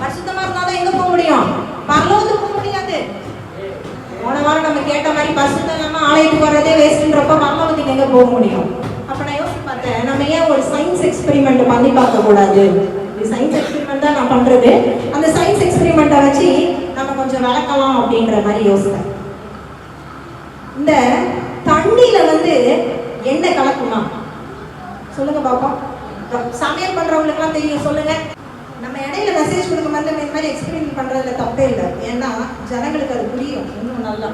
பரிசுத்தமா இருந்தாதான் எங்க போக முடியும்? பரலோகத்துக்கு போக முடியாது. போன வாரம் நம்ம கேட்ட மாதிரி பரிசுத்தம் இல்லாம ஆலயத்துக்கு வர்றதே வேஸ்ட்ன்றப்ப பரலோகத்துக்கு எங்க போக முடியும்? அப்ப நான் யோசிச்சு பார்த்தேன் நம்ம ஏன் ஒரு சயின்ஸ் எக்ஸ்பெரிமெண்ட் பண்ணி பார்க்க கூடாது? சயின்ஸ் எக்ஸ்பெரிமெண்ட் தான் நான் பண்றது. அந்த சயின்ஸ் எக்ஸ்பெரிமெண்ட்டை வச்சு நம்ம கொஞ்சம் விளக்கலாம் அப்படின்ற மாதிரி யோசித்தேன். இந்த தண்ணியில வந்து எண்ணெய் கலக்குமா? சொல்லுங்க பாப்போம் சமையல் பண்றவங்களுக்குலாம் தெரியும் சொல்லுங்க. நம்ம வந்து மாதிரி இந்த மாதிரி எக்ஸ்பிளைன் பண்ணுறதுல தப்பே இல்லை. ஏன்னா ஜனங்களுக்கு அது புரியும். இன்னும் நல்லா.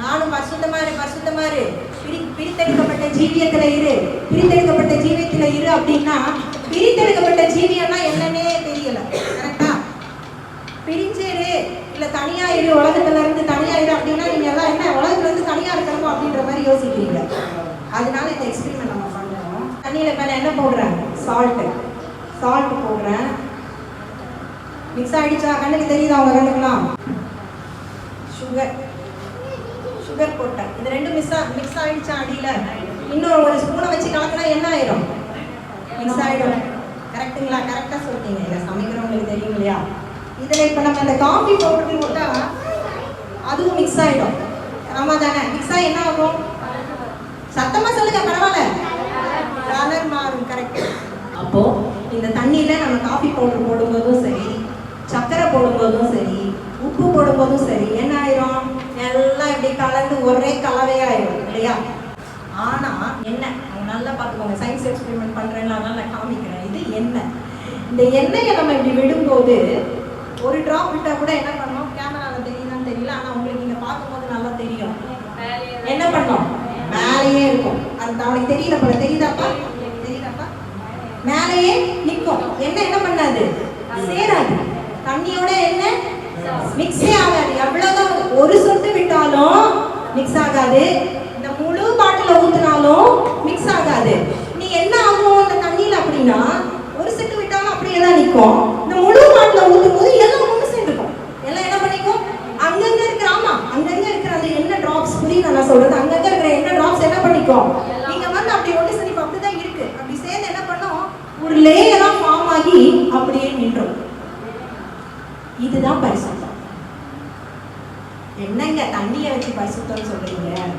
நானும் பரிசுத்தமா இரு பரிசுத்தமா இரு பிரி பிரித்தெடுக்கப்பட்ட ஜீவியத்தில் இரு. பிரித்தெடுக்கப்பட்ட ஜீவியத்தில் இரு அப்படின்னா பிரித்தெடுக்கப்பட்ட ஜீவியம்னா என்னன்னே தெரியல. கரெக்டா பிரிஞ்சிரு இல்லை தனியாக இரு. உலகத்துல இருந்து தனியாக இரு அப்படின்னா நீங்கள் எல்லாம் என்ன உலகத்துல இருந்து தனியாக இருக்கணுமா அப்படின்ற மாதிரி யோசிக்கிறீங்க. அதனால இந்த எக்ஸ்பிரிமெண்ட் நம்ம பண்றோம். தண்ணியில் மேலே என்ன போடுறேன் சால்ட்டு சால்ட் போடுறேன். மிக்ஸ் ஆயிடுச்சா? கண்ணுக்கு தெரியுதா அவங்க கண்ணுக்குலாம் சுகர் சுகர் போட்டேன். இது ரெண்டும் மிஸ் மிக்ஸ் ஆகிடுச்சா அடியில? இன்னும் ஒரு ஸ்பூனை வச்சு கலக்கினா என்ன ஆயிரும்? மிக்ஸ் ஆகிடும் கரெக்ட்டுங்களா கரெக்டாக சொல்லிட்டீங்க இல்லை சமைக்கிறவங்களுக்கு தெரியும் இல்லையா? இதில் இப்போ நம்ம அந்த காஃபி பவுடர் போட்டால் அதுவும் மிக்ஸ் ஆகிடும் ஆமாம் தானே மிக்ஸ் ஆகி என்ன ஆகும்? சத்தமாக சொல்லுங்க பரவாயில்ல. கலர் மாறும் கரெக்ட் அப்போ இந்த தண்ணியில நம்ம காஃபி பவுடர் போடும்போதும் சரி சர்க்கரை போடும்போதும் சரி உப்பு போடும்போதும் சரி என்ன ஆயிரும் எல்லாம் இப்படி கலந்து ஒரே கலவையாயிரும் இல்லையா? ஆனா என்ன? அவங்க நல்லா பார்த்துக்கோங்க. சயின்ஸ் எக்ஸ்பெரிமெண்ட் பண்றேன்னா நான் காமிக்கிறேன். இது எண்ணெய். இந்த எண்ணெயை நம்ம இப்படி விடும்போது ஒரு டிராப் விட்டா கூட என்ன பண்ணோம் கேமரால தெரியுதான்னு தெரியல ஆனா உங்களுக்கு இங்க பார்க்கும்போது நல்லா தெரியும். என்ன பண்ணோம் மேலேயே இருக்கும். அது அவனுக்கு தெரியல போல? தெரியுதாப்பா? தெரியுதாப்பா? மேலேயே நிற்கும். என்ன தண்ணியோட என்ன? மிக்ஸே ஆகாது. எவ்வளவுதான் ஒரு சொட்டு விட்டாலும் மிக்ஸ் ஆகாது. இந்த முழு பாட்டில ஊத்துனாலும் மிக்ஸ் ஆகாது. நீ என்ன ஆகும் அந்த தண்ணியில அப்படின்னா ஒரு சொட்டு விட்டாலும் அப்படியே தான் நிற்கும் இந்த முழு பாட்டில ஊத்தும் போது எல்லாம் ஒன்று சேர்ந்துக்கும். எல்லாம் என்ன பண்ணிக்கும்? அங்கங்க இருக்கிற ஆமா அங்கங்க இருக்கிற அந்த என்ன டிராப்ஸ் புரியுது நான் சொல்றது? அங்கங்க இருக்கிற என்ன டிராப்ஸ் என்ன பண்ணிக்கும்? நீங்க வந்து அப்படி ஒன்று சேர்ந்து அப்படிதான் இருக்கு. அப்படி சேர்ந்து என்ன பண்ணும்? ஒரு லேயரா ஃபார்ம் ஆகி அப்படியே நின்றோம். இதுதான் பரிசுத்தம். என்னங்க தண்ணியை வச்சு பரிசுத்தம்னு சொல்றீங்க?